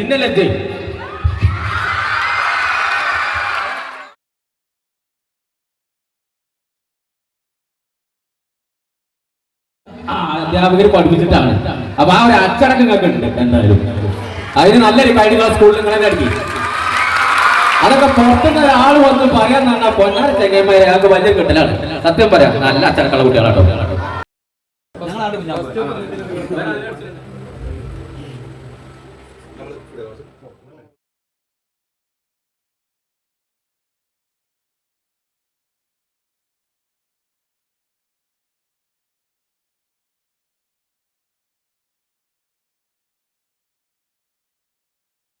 പിന്നെ അധ്യാപകർ പഠിപ്പിച്ചിട്ടാണ്. അപ്പൊ ആ ഒരു അച്ചടക്കം കണ്ടിട്ടുണ്ട് എന്തായാലും. അതിന് നല്ലൊരു കഴിഞ്ഞ ക്ലാസ് സ്കൂളിൽ നിങ്ങളെ അടുക്കി അതൊക്കെ പുറത്തുനിന്ന് ഒരാൾ വന്ന് പറയാൻ പറഞ്ഞാൽ പൊന്നാര ചെങ്ങന്മാരെ അയാൾക്ക് വലിയ കിട്ടലാണ്. സത്യം പറയാം നല്ല അച്ചടക്കമുള്ള കുട്ടികളാട്ടോ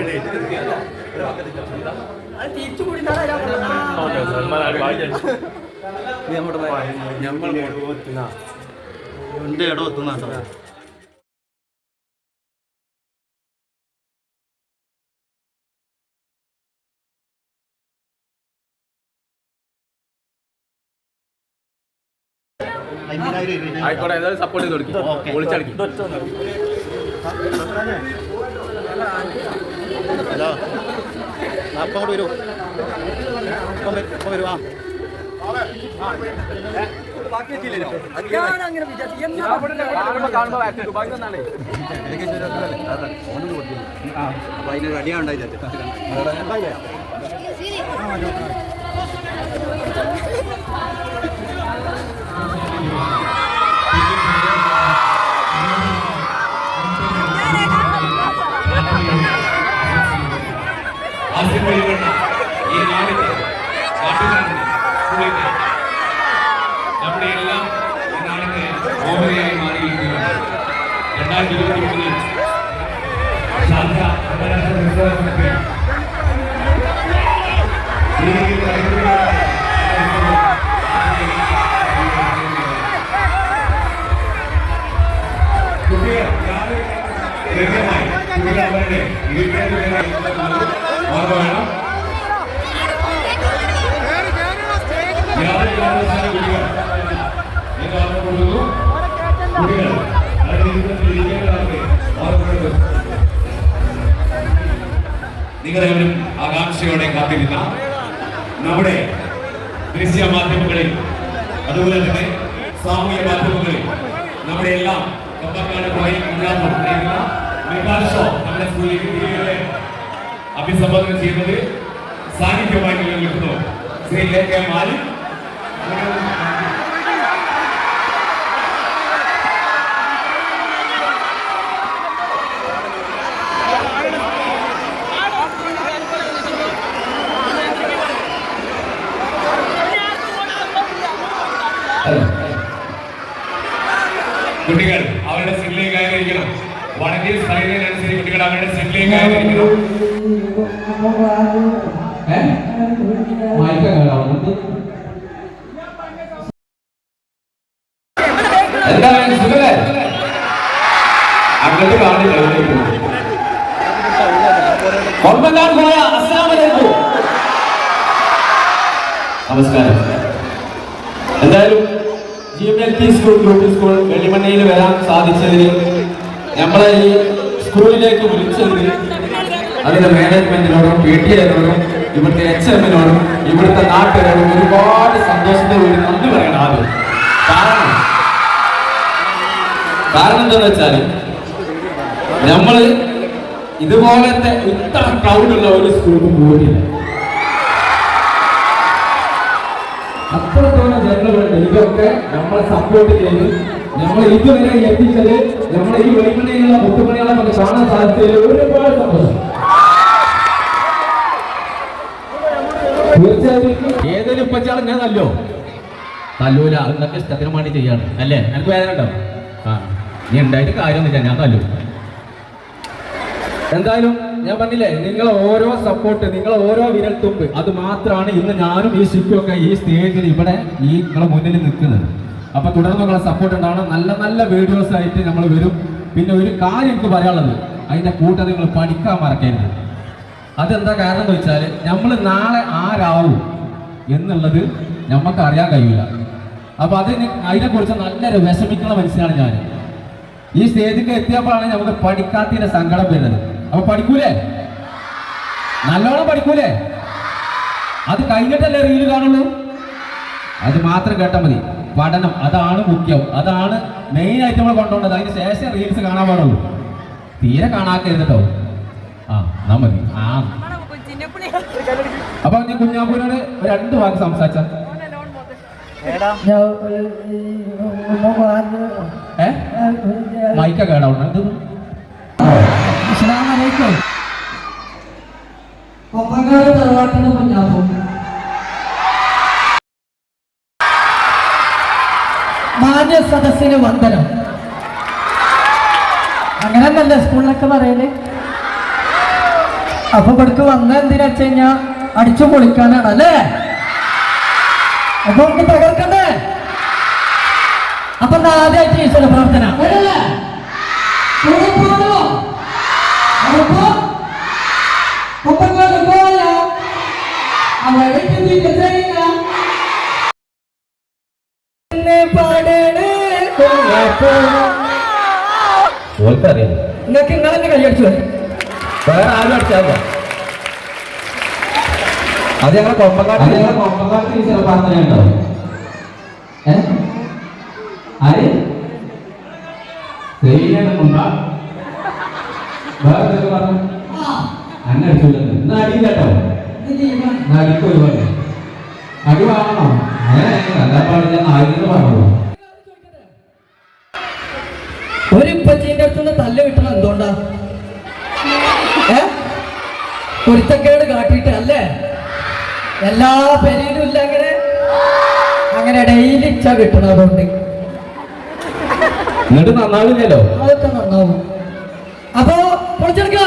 പൊളിച്ചടുക്കി എന്റെ ഇടം എത്തുന്ന ആയിക്കോട്ടെ ഏതായാലും സപ്പോർട്ട് ചെയ്ത് കൊടുക്കും. വിളിച്ചടിക്കും. ഹലോ. അപ്പം കൂടെ വരൂ. ഇപ്പം വരും, ആ. അപ്പൊ അതിന് റെഡിയാണ് ഉണ്ടായി ആസിഫ് കൃത്യമായി കുട്ടികൾ അവരുടെ നിങ്ങളെവരും ആകാംക്ഷയോടെ കാത്തിരുന്ന നമ്മുടെ ദൃശ്യ മാധ്യമങ്ങളിൽ അതുപോലെ തന്നെ സാമൂഹ്യ മാധ്യമങ്ങളിൽ നമ്മുടെ എല്ലാം കമ്പക്കാട് പോയി മെഗാ ഷോ നമ്മുടെ സ്കൂളിലേക്ക് കുട്ടികളെ അഭിസംബോധന ചെയ്യുന്നത് സാന്നിധ്യമായി നിലനിൽക്കുന്നു ശ്രീ എ കെ മാലിക്. സൈഡിനനുസരിച്ച് കുട്ടികൾ അവരുടെ സീറ്റിലേക്ക് കയറിയിരിക്കണം എന്താ സുഖല്ലേ? അങ്ങോട്ട് കാണില്ല കൊമ്പങ്കാട് പോയ അസ്സാമലൈക്കും നമസ്കാരം. എന്തായാലും G M L P school U P school വെള്ളിമണ്ണയിൽ വരാൻ സാധിച്ചതിന് നമ്മളെ സ്കൂളിലേക്ക് വിളിച്ചതിന് അതിന്റെ മാനേജ്മെന്റിനോടും പി ടി എനോടും ഇവിടുത്തെ എച്ച് എമ്മിനോടും ഇവിടുത്തെ നാട്ടുകാരോടും ഒരുപാട് സന്തോഷത്തോടുകൂടി നന്ദി പറയണം ആദ്യം. കാരണം കാരണം എന്താന്ന് വെച്ചാൽ നമ്മൾ ഇതുപോലത്തെ ഇത്ര ക്രൗഡുള്ള ഒരു സ്കൂളിൽ പോയിട്ടില്ല. അത്രത്തോളം ഇതൊക്കെ നമ്മളെ സപ്പോർട്ട് ചെയ്ത്. നമ്മൾ ഇതുവരെ എത്തിച്ചത് നമ്മൾ ഈ വെളിമണിയുള്ള മുത്തുമണികളെ നമുക്ക് കാണാൻ സാധിച്ചതിൽ ഒരുപാട് സന്തോഷം. തീർച്ചയായും ഏതൊരു ഉപ്പച്ചാളും ഞാനല്ലോ തല്ലൂല അതൊക്കെ ഇഷ്ടത്തിന് ചെയ്യാണ്. അല്ലേ? എനിക്ക് വേദന ഉണ്ടോ? ആ. നീ ഉണ്ടായിട്ട് കാര്യമൊന്നുമില്ല ഞാൻ തല്ലു. എന്തായാലും ഞാൻ പറഞ്ഞില്ലേ നിങ്ങൾ ഓരോ സപ്പോർട്ട് നിങ്ങൾ ഓരോ വിരൽ തുമ്പ്. അത് മാത്രമാണ് ഇന്ന് ഞാനും ഈ ഷിപ്പൊക്കെ ഈ സ്റ്റേജിൽ ഇവിടെ ഈ നിങ്ങളെ മുന്നിൽ നിൽക്കുന്നത്. അപ്പൊ തുടർന്ന് നിങ്ങളെ സപ്പോർട്ട് ഉണ്ടാവണം. നല്ല നല്ല വീഡിയോസ് ആയിട്ട് നമ്മൾ വരും. പിന്നെ ഒരു കാര്യം എനിക്ക് പറയാനുള്ളത്. അതിന്റെ കൂട്ടം നിങ്ങൾ പഠിക്കാൻ മറക്കരുത്. അതെന്താ കാരണം എന്ന് വെച്ചാൽ നമ്മൾ നാളെ ആരാവും എന്നുള്ളത് നമുക്ക് അറിയാൻ കഴിയില്ല. അപ്പൊ അതിന് അതിനെക്കുറിച്ച് നല്ലൊരു വിഷമിക്കുന്ന മനസ്സിലാണ് ഞാൻ ഈ സ്റ്റേജിൽ എത്തിയപ്പോഴാണ് നമുക്ക് പഠിക്കാത്തതിന്റെ സങ്കടം വരുന്നത്. അപ്പൊ പഠിക്കൂലേ? നല്ലോണം പഠിക്കൂലേ? അത് കഴിഞ്ഞിട്ടല്ലേ റീൽ കാണുള്ളൂ? അത് മാത്രം കേട്ടാൽ മതി. പഠനം അതാണ് മുഖ്യം. അതാണ് മെയിൻ ആയിട്ട് നമ്മൾ കൊണ്ടുപോകേണ്ടത് അതിന് ശേഷം റീൽസ് കാണാൻ പാടുള്ളൂ. തീരെ കാണാക്കരുത് കേട്ടോ ആ എന്നാ മതി. ആ. അപ്പൊ നീ കുഞ്ഞാപ്പൂരോട് രണ്ട് വാക്ക് സംസാരിച്ച. മൈക്ക കേടാവണം ഇത് കൊമ്പങ്കാട് തറവാട്ടിന് കുഞ്ഞാപ്പും മാന്യ സദസ്സിന് വന്ദനം. അങ്ങനെ നല്ല സ്കൂളിലൊക്കെ പറയൽ. അപ്പൊ ഇവിടുക്ക് വന്ന എന്തിനാ വെച്ച് കഴിഞ്ഞാ അടിച്ചു പൊളിക്കാനാണ് അല്ലേ? അപ്പൊ നമുക്ക് തകർക്കണ്ടേ? അപ്പൊ ആദ്യമായിട്ട് ഈശ്വര പ്രാർത്ഥന ഓർക്കറിയാം നിങ്ങൾക്ക് നിങ്ങളെന്നെ കൈയടിച്ചു വേറെ ആരും അടിച്ചാൽ അത് ഞങ്ങളെ കൊമ്പക്കാട്ട് ഞങ്ങളെ കൊമ്പക്കാട്ട് ടീച്ചർ ഏ? ആര്? ശരിയാണെന്നുണ്ടാ വേറെ എന്തൊക്കെ പറഞ്ഞു? അന്നെ അടിച്ചില്ലെന്ന് എന്നാ അടി കേട്ടോ എന്നാ അടിക്ക് ഒരുപാട് അടി വാങ്ങണോ. ഏ നല്ല പാടില്ല ആയിരുന്നു ഒരു ഇപ്പച്ചീന്റെ അടുത്തുള്ള തല്ല് കിട്ടണം എന്തുകൊണ്ടാ? ഏ? പൊരുത്തക്കേട് കാട്ടിയിട്ട് അല്ലേ? എല്ലാ പെരയിലും ഇല്ല അങ്ങനെ? അങ്ങനെ ഡെയിലി ഇച്ച കിട്ടണം അതുകൊണ്ട് എന്നിട്ട് നന്നാവില്ലല്ലോ? അതൊക്കെ നന്നാവും. പൊളിച്ചെടുക്ക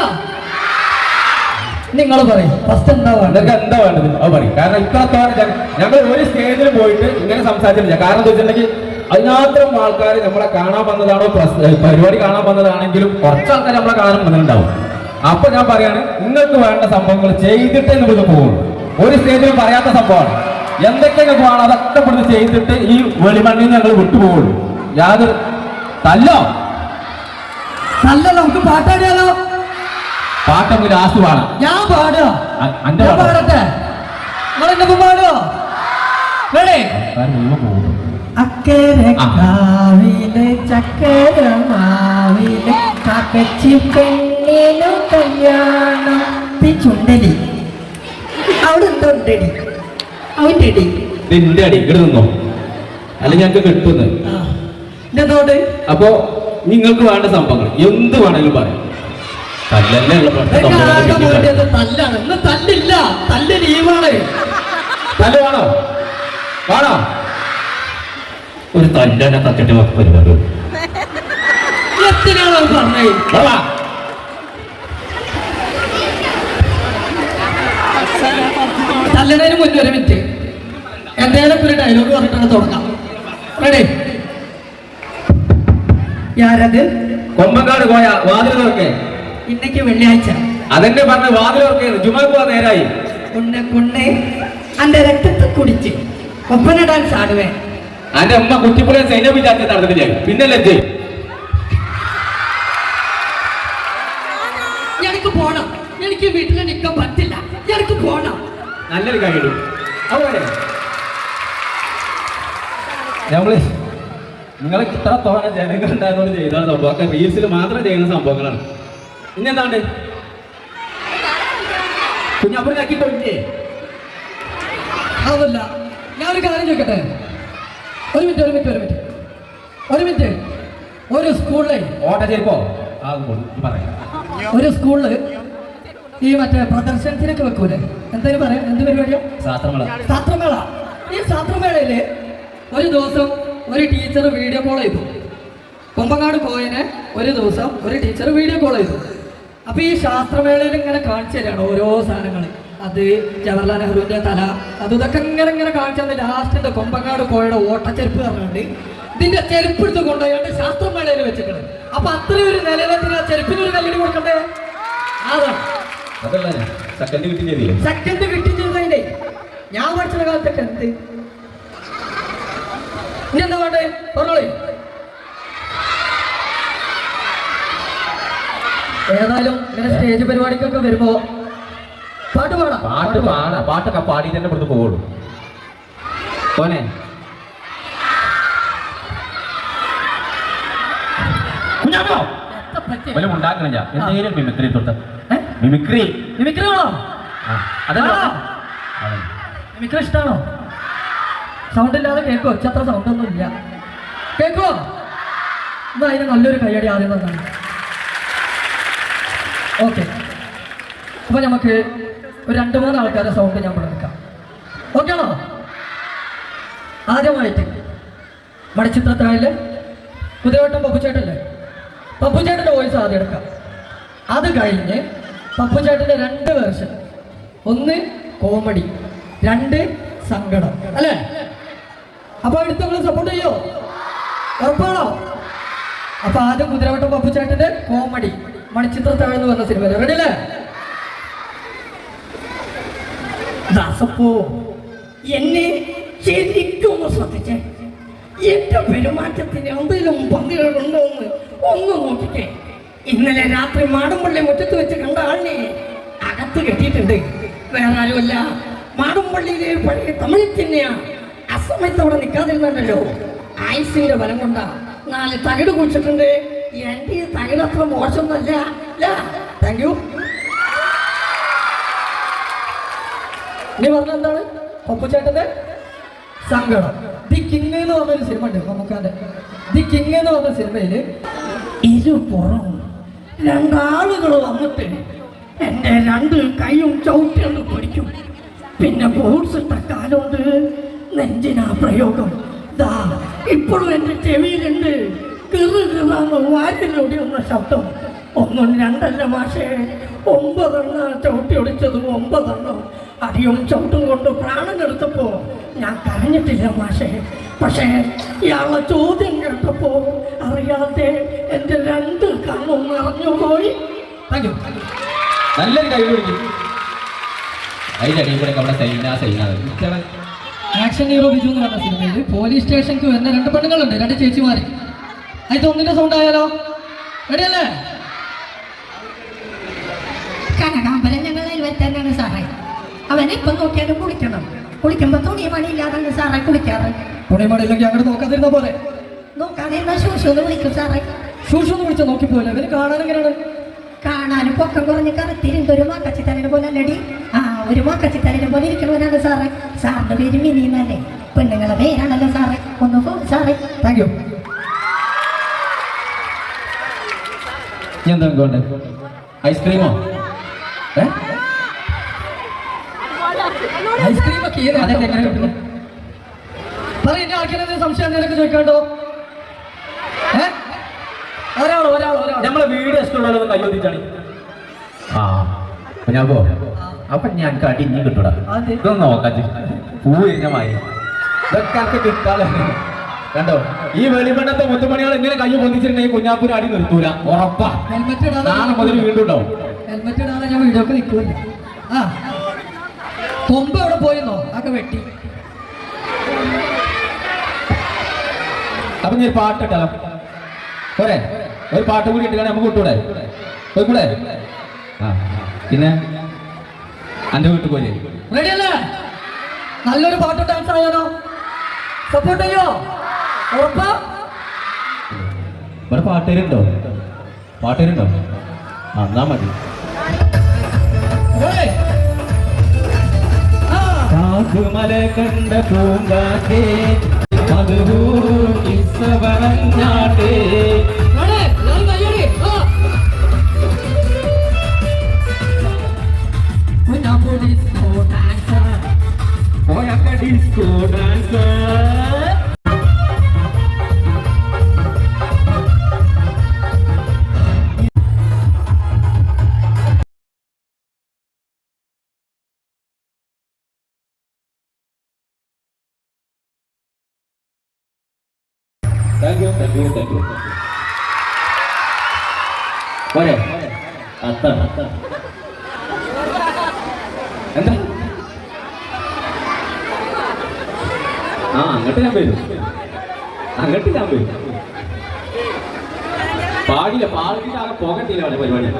നിങ്ങൾ പറയും. ഫസ്റ്റ് എന്താ വേണ്ടത്? നിങ്ങൾക്ക് എന്താ വേണ്ടത്? അത് പറയും. കാരണം ഇത്രത്തോളം ഞങ്ങൾ ഒരു സ്റ്റേജിൽ പോയിട്ട് ഇങ്ങനെ സംസാരിച്ചിട്ടില്ല. കാരണം എന്താ വെച്ചിട്ടുണ്ടെങ്കിൽ അതിനാത്രം ആൾക്കാർ നമ്മളെ കാണാൻ വന്നതാണോ പരിപാടി കാണാൻ വന്നതാണെങ്കിലും കുറച്ച് ആൾക്കാർ നമ്മളെ കാണാൻ വന്നിട്ടുണ്ടാവും. അപ്പൊ ഞാൻ പറയാണ് നിങ്ങൾക്ക് വേണ്ട സംഭവങ്ങൾ ചെയ്തിട്ട് ഇവിടുന്ന് പോകുള്ളൂ ഒരു സ്റ്റേജിലും പറയാത്ത സംഭവമാണ്. എന്തൊക്കെ പോകണം അതൊക്കെ ഇവിടുന്ന് ചെയ്തിട്ട് ഈ വെളിമണ്ണിൽ നിന്ന് ഞങ്ങൾ വിട്ടുപോകുള്ളൂ യാതൊരു തല്ലോ. തല്ലോ നമുക്ക് പാട്ടാടിയാലോ ലാസ്റ്റ് പാടാം ഞാൻ പാടുക. അന്റെ പാടട്ടെ? നിങ്ങൾ എന്നെ പാടുവോ? വേണേ ആൾക്കാർ മുഴുവൻ പോകുള്ളൂ അക്കരെ ആ. കാവിലെ ചക്കര മാവിലെ കാക്കച്ചി പെണ്ണിനു കല്യാണം. പി ചുണ്ടലി അവിടെ എന്തോ അവന്റെ അടി. നിന്റെ അടി ഇവിടെ നിന്നോ. അല്ല ഞങ്ങൾക്ക് കിട്ടുന്നത് അപ്പോ നിങ്ങൾക്ക് വേണ്ട സംഭവങ്ങൾ. എന്ത് വേണമെങ്കിലും പറയും. തല്ലല്ലേ തല്ലാണ്? ഇന്ന് തല്ലില്ല. തല്ല് ലീവാണ്. തല്ല് വേണോ? വേണോ? ഒരു തല്ലനെ തച്ചിട്ട് പരിപാടി. എത്തിനാണ് പറഞ്ഞത് വാ. തല്ലണതിന് മുന്നേ ഒരു മിനിറ്റ്. എന്തെങ്കിലും ഒരു ഡയലോഗ് പറഞ്ഞിട്ടാണ് തുടങ്ങാം. റെഡി ഞാനത് കൊമ്പങ്കാട് പോയ വാതിൽ തുറക്കേ ഇന്നേക്ക് വെള്ളിയാഴ്ച. അതെന്നെ പറഞ്ഞ വാതിൽ തുറക്കേ ജുമാ പോവാ നേരായി. കൊണ്ണെ കൊണ്ണെ അന്റെ രക്തത്തെ കുടിച്ച്. ഒപ്പന ഡാൻസ് ആടുവേ അന്റെ അമ്മ കുറ്റിപ്പുളിയെ സൈന്യം വിചാരിച്ച് നടന്നിട്ടില്ല പിന്നെ ലജ്ജ എനിക്ക് പോണം. എനിക്ക് വീട്ടിൽ നിൽക്കാൻ പറ്റില്ല. എനിക്ക് പോണം. നല്ലൊരു കാര്യം അതുപോലെ നമ്മൾ നിങ്ങൾ ഇത്ര തോന്നെ ജനങ്ങൾ ഉണ്ടായതുകൊണ്ട് ചെയ്താണ് സംഭവം റീൽസിൽ മാത്രം ചെയ്യുന്ന സംഭവങ്ങളാണ്. പിന്നെ എന്താണ്ട് കുഞ്ഞാപ്പൂർ നക്കിട്ടൊല്ലേ അതല്ല ഞാനൊരു കാര്യം ചോദിക്കട്ടെ? ഒരു മിനിറ്റ് ഒരു മിനിറ്റ് ഒരു മിനിറ്റ്. ഒരു മിനിറ്റ്. ഒരു സ്കൂളിലെ ഓട്ട ചെരുപ്പോ ഒരു സ്കൂളിൽ ഈ മറ്റേ പ്രദർശനത്തിനൊക്കെ വെക്കൂലേ? എന്തായാലും പറയാം. എന്ത് പരിപാടിയാ? ശാസ്ത്രമേള. ശാസ്ത്രമേള. ഈ ശാസ്ത്രമേളയിൽ ഒരു ദിവസം ഒരു ടീച്ചർ വീഡിയോ കോൾ ചെയ്തു. കൊമ്പങ്ങാട് കോയനെ ഒരു ദിവസം ഒരു ടീച്ചർ വീഡിയോ കോൾ ചെയ്തു. അപ്പൊ ഈ ശാസ്ത്രമേളയിൽ ഇങ്ങനെ കാണിച്ചു തരാണ് ഓരോ സാധനങ്ങൾ അത് ജവഹർലാൽ നെഹ്റുവിന്റെ തല അത് ഇതൊക്കെ ഇങ്ങനെ ഇങ്ങനെ കാണിച്ചു തന്നെ ലാസ്റ്റിന്റെ കൊമ്പങ്ങാട് കോഴയുടെ ഓട്ടച്ചെരുപ്പ് പറഞ്ഞുകൊണ്ട് ഇതിന്റെ ചെരുപ്പ് എടുത്ത് കൊണ്ടുപോയി ശാസ്ത്രമേളയിൽ വെച്ചിട്ടുണ്ട്. അപ്പൊ അത്രയും ഒരു നിലവിലത്തിന് ആ ചെരുപ്പിന് ഒരു കല്ലടി കൊടുക്കണ്ടേ? അതാണ്. സെക്കൻഡ് കിട്ടി ചെയ്തതിന്റെ. ഞാൻ പഠിച്ച കാലത്തൊക്കെ എന്ത്? ഇനി എന്താ വേണ്ടേ പറഞ്ഞോളേ. ഏതായാലും ഇങ്ങനെ സ്റ്റേജ് പരിപാടിക്കൊക്കെ വരുമ്പോ പാട്ട് പാടാം പാട്ട് പാടാം. പാട്ടൊക്കെ പാടി തന്നെ ഇവിടുന്ന് പോകുള്ളൂ പോനെ വല്ല എന്തെങ്കിലും മിമിക്രി തൊട്ട്. ഏ? മിമിക്രി മിമിക്രി ആ, അതല്ല. ആണോ? അതെ. മിമിക്രി ഇഷ്ടാണോ? സൗണ്ട് ഇല്ലാതെ കേൾക്കോ അത്ര സൗണ്ട് ഒന്നും ഇല്ല. കേൾക്കോ എന്നാ അതിന് നല്ലൊരു കൈയടി ആദ്യം തന്നാണ്. ഓക്കെ. അപ്പൊ നമുക്ക് ഒരു രണ്ട് മൂന്ന് ആൾക്കാരുടെ സൗണ്ട് ഞാൻ പഠിക്കാം ഓക്കെ ആണോ? ആദ്യമായിട്ട് മണിച്ചിത്രത്താഴിൽ കുതിരവട്ടം പപ്പുചേട്ടല്ലേ പപ്പുചേട്ടന്റെ വോയിസ് ആദ്യം എടുക്കാം. അത് കഴിഞ്ഞ് പപ്പുചേട്ടന്റെ രണ്ട് വേർഷൻ ഒന്ന് കോമഡി രണ്ട് സങ്കടം. അല്ലേ? അപ്പൊ അടുത്ത് നിങ്ങൾ സപ്പോർട്ട് ചെയ്യോ? ഉറപ്പാണോ? അപ്പൊ ആദ്യം കുതിരവട്ടം പപ്പുചേട്ടന്റെ കോമഡി മണിച്ചിത്രത്താഴ് എന്ന് പറഞ്ഞ സിനിമ കണ്ടില്ലേ ദാസപ്പോ എന്നെ ശരിക്കും ഒന്ന് ശ്രദ്ധിച്ചേ. എന്റെ പെരുമാറ്റത്തിന് എന്തെങ്കിലും പന്തികളുണ്ടോ എന്ന് ഒന്ന് നോക്കിക്കേ. ഇന്നലെ രാത്രി മാടമ്പള്ളി മുറ്റത്ത് വെച്ച് കണ്ട ആളിനെ അകത്ത് കെട്ടിയിട്ടുണ്ട്. വേറെ ആരുമല്ല. മാടമ്പള്ളിയിലെ പഴയ തമിഴ് തന്നെയാ. അസമയത്ത് അവിടെ നിൽക്കാതിരുന്നല്ലോ. ആയുസിന്റെ ബലം കൊണ്ടാ നാല് തകിട് കുടിച്ചിട്ടുണ്ട് എന്റെ ഈ തകിട് അത്ര മോശമൊന്നല്ല താങ്ക് യു നീ പറഞ്ഞ എന്താണ്? പപ്പുചേട്ടന്റെ സങ്കടം. ദി കിങ് എന്ന് പറഞ്ഞൊരു സിനിമ ഉണ്ട് മമ്മൂക്കാന്റെ. ദി കിങ് എന്ന് പറഞ്ഞ സിനിമയിൽ ഇരുപുറം രണ്ടാളുകൾ വന്നിട്ട് രണ്ട് കൈയും ചവിട്ടിയൊന്ന് പിടിക്കും. പിന്നെ ബോട്ട്സ് ഇട്ട കാലുകൊണ്ട് നെഞ്ചിനാ പ്രയോഗം. ഇപ്പോഴും എന്റെ ചെവിയിലുണ്ട്. വാരിലൂടെ ഒന്ന് ശബ്ദം. ഒന്നും രണ്ടല്ല മാഷേ. ഒമ്പതെണ്ണ ചവിട്ടി ഒടിച്ചത് ഒമ്പതെണ്ണം. അടിയും ചവിട്ടും കൊണ്ട് പ്രാണനെടുത്തപ്പോ ഞാൻ കരഞ്ഞിട്ടില്ല മാഷേ. പക്ഷേ ഇയാളെ ചോദ്യം കേട്ടപ്പോ അറിയാതെ എന്റെ രണ്ട് കണ്ണും നിറഞ്ഞു പോയി നല്ലൊരു കൈ കൂടെ സൈന സൈന. ആക്ഷൻ ഹീറോ ബിജു എന്ന് പറഞ്ഞ സിനിമയിൽ പോലീസ് സ്റ്റേഷനിൽ വരുന്ന രണ്ട് പെണ്ണുങ്ങളുണ്ട്. രണ്ട് ചേച്ചിമാര്. അതിൽ ഒന്നിന്റെ സൗണ്ട് ആയാലോ? റെഡിയല്ലേ കനകാമ്പരം ഞങ്ങൾ തന്നെയാണ് സാറേ. അവനെ ഇപ്പം നോക്കിയാലും കുളിക്കണം. കുളിക്കുമ്പോ തുണി മണിയില്ലാതാണ് സാറേ കുളിക്കാറ്. പുണിമണിയില്ലെങ്കിൽ അങ്ങോട്ട് നോക്കാതിരുന്ന പോലെ നോക്കാതെ ശൂശു എന്ന് വിളിക്കും സാറേ. സൂക്ഷിച്ചു എന്ന് വിളിച്ചാൽ നോക്കിപ്പോലെ അവന് കാണാൻ എങ്ങനെയാണ്? കാണാനും പൊക്കം കുറഞ്ഞ് കറുത്തിരുണ്ട് ഒരു മാക്കച്ചിത്തലിനെ പോലെ അല്ലടി. ആ ഒരു മാക്കച്ചിത്തലിനെ പോലെ ഇരിക്കണവനാണ് സാറേ. സാറിന്റെ പേര് മിനി എന്നല്ലേ പെണ്ണുങ്ങളെ പേരാണല്ലോ സാറേ. ഒന്ന് പോ സാറേ. താങ്ക് യു എന്താ കൊണ്ട് ഐസ്ക്രീമോ ഏ? ഐസ്ക്രീം ഒക്കെ അതൊക്കെ എങ്ങനെ കിട്ടുന്നത് പറ എന്റെ ആൾക്കാരെ സംശയം നിനക്ക് ചോദിക്കാണ്ടോ ഏ? ഒരാൾ ഒരാളോ ഒരാളോ. നമ്മളെ വീട് ഇഷ്ടമുള്ളവരൊന്ന് കയ്യോദിച്ചാണ് ആ ഞാൻ പോ അപ്പൊ ഞാൻ കടി ഇനി കിട്ടൂടാ. ഇതൊന്നും നോക്കാച്ച് പൂ ഇരിഞ്ഞമായി ഇതൊക്കെ എനിക്ക് കിട്ടാതെ കണ്ടോ? ഈ വെളിമണ്ണത്തെ മുത്തുമണികൾ എങ്ങനെ കൈ പൊന്തിച്ചിട്ടുണ്ടെങ്കിൽ കുഞ്ഞാപ്പൂര് അടി നിർത്തൂല. ഉറപ്പാ. നാളെ മുതൽ വീണ്ടും ഉണ്ടാവും. ഹെൽമെറ്റ് ഇടാതെ ഞാൻ വീഡിയോക്ക് നിൽക്കില്ല ആ. കൊമ്പ് എവിടെ പോയിരുന്നോ? അതൊക്കെ വെട്ടി. അപ്പൊ ഞാൻ ഒരു പാട്ട് ഇട്ടാലോ പോരെ? ഒരു പാട്ട് കൂടി ഇട്ടാണ് നമുക്ക് വിട്ടൂടെ പോയിക്കൂടെ? ആ. പിന്നെ അന്റെ വീട്ടിൽ പോയി. റെഡി അല്ലേ? നല്ലൊരു പാട്ട് ഡാൻസ് ആയാലോ? സപ്പോർട്ട് ചെയ്യോ? ഇവിടെ പാട്ടുകാരുണ്ടോ? പാട്ടുകാരുണ്ടോ? ആ എന്നാ മതി. കാക്കുമല കണ്ട പൂങ്കാറ്റേ dancer. ഡിസ്കോ ഡാൻസർ യു പോരെ? അത്താണ് എന്താ? ആ അങ്ങോട്ട് ഞാൻ വരും. അങ്ങോട്ട് ഞാൻ വരും. പാടില്ല പാടില്ല ആകെ പോകട്ടില്ല അവിടെ പരിപാടി.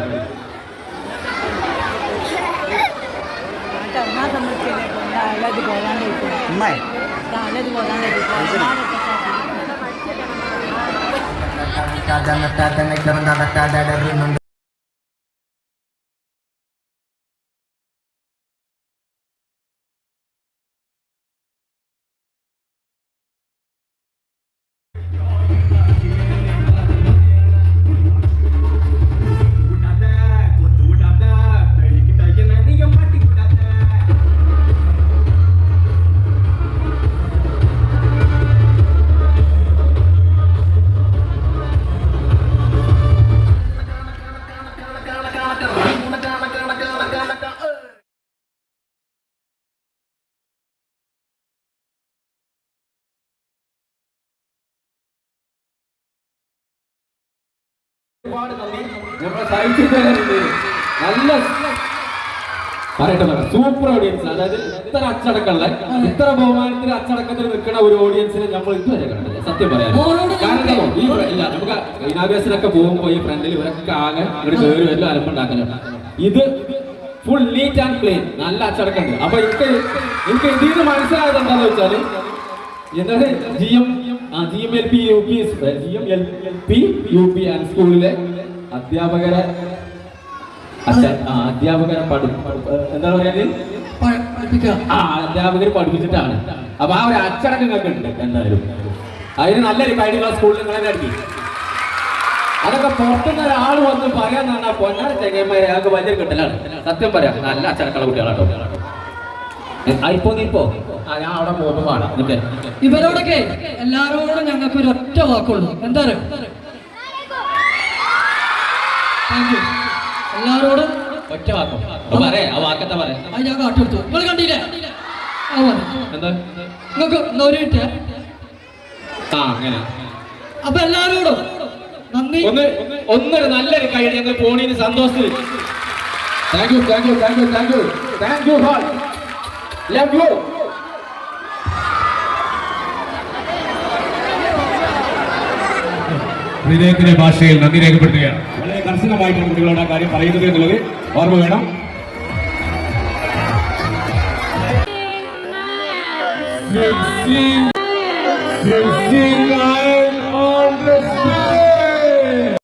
നല്ലത് പോകാണ്ട് ഉമ്മേ നല്ലത് പോകാണ്ട് ഒരുപാട് നല്ല പറയട്ടെ പറയട്ടെ സൂപ്പർ ഓഡിയൻസ് അതായത് ഇത്ര അച്ചടക്കമുള്ള ഇത്ര ബഹുമാനത്തിൽ അച്ചടക്കത്തിൽ നിൽക്കുന്ന ഒരു ഓഡിയൻസിനെ നമ്മൾ ഇതുവരെ കണ്ടില്ല സത്യം പറയാം. കാരണം ഈ ഇല്ല നമുക്ക് ഇനാഗ്രേഷനൊക്കെ പോകുമ്പോൾ ഈ ഫ്രണ്ടിൽ ഇവരൊക്കെ ആകെ ഇവിടെ കയറി വരും അലമ്പുണ്ടാക്കലാണ് ഇത് ഫുൾ നീറ്റ് ആൻഡ് ക്ലീൻ നല്ല അച്ചടക്കമുണ്ട്. അപ്പൊ എനിക്ക് എനിക്ക് ഇതിൽ നിന്ന് മനസ്സിലായത് എന്താണെന്ന് വെച്ചാൽ എന്താണ്? G M G M L P U P G M L P U P and സ്കൂളിലെ അധ്യാപകരെ അച്ഛ- ആ, അധ്യാപകരെ പഠി എന്താണ് പറയുന്നത്? പ- പഠിപ്പിക്കുക ആ അധ്യാപകർ പഠിപ്പിച്ചിട്ടാണ്. അപ്പൊ ആ ഒരു അച്ചടക്കം ഉണ്ട് എന്തായാലും. അതിന് നല്ലൊരു കഴിഞ്ഞ സ്കൂളിൽ നിങ്ങളെ നടത്തി അതൊക്കെ പുറത്തുനിന്ന് ഒരാൾ വന്ന് പറയാൻ പറഞ്ഞാൽ പൊന്നാ ചെങ്ങന്മാരെ അയാൾക്ക് വലിയ കിട്ടലാണ്. സത്യം പറയാം നല്ല അച്ചടക്കള കുട്ടികളാട്ടോ. ഇപ്പോ നീപ്പോ ഞാൻ അവിടെ നിൽക്കേ ഇവരോടൊക്കെ എല്ലാരോടും ഞങ്ങൾക്ക് ഒരു ഒറ്റ വാക്കുള്ളൂ. എന്താ പറയുക? You. എല്ലാരോടും ഒറ്റ വാക്കും. പറയാ ആ വാക്കത്തെ പറയാ? അത് ഞാൻ കാട്ടെടുത്തു നിങ്ങൾ കണ്ടില്ലേ? എന്താ? നിങ്ങൾക്ക് എന്നാ ഒരു മിനിറ്റ്? ആ അങ്ങനെ. അപ്പൊ എല്ലാവരോടും നന്ദി. ഒന്ന് ഒന്നൊരു നല്ലൊരു കൈ ഞങ്ങൾ പോണീന് സന്തോഷത്തിൽ. Thank you thank you thank you thank you thank you hall love you വിവേകിന്റെ ഭാഷയിൽ നന്ദി രേഖപ്പെടുത്തുകയാണ് വളരെ കർശനമായിട്ടാണ് കുട്ടികളോട് കാര്യം പറയുന്നത് എന്നുള്ളത് ഓർമ്മ വേണം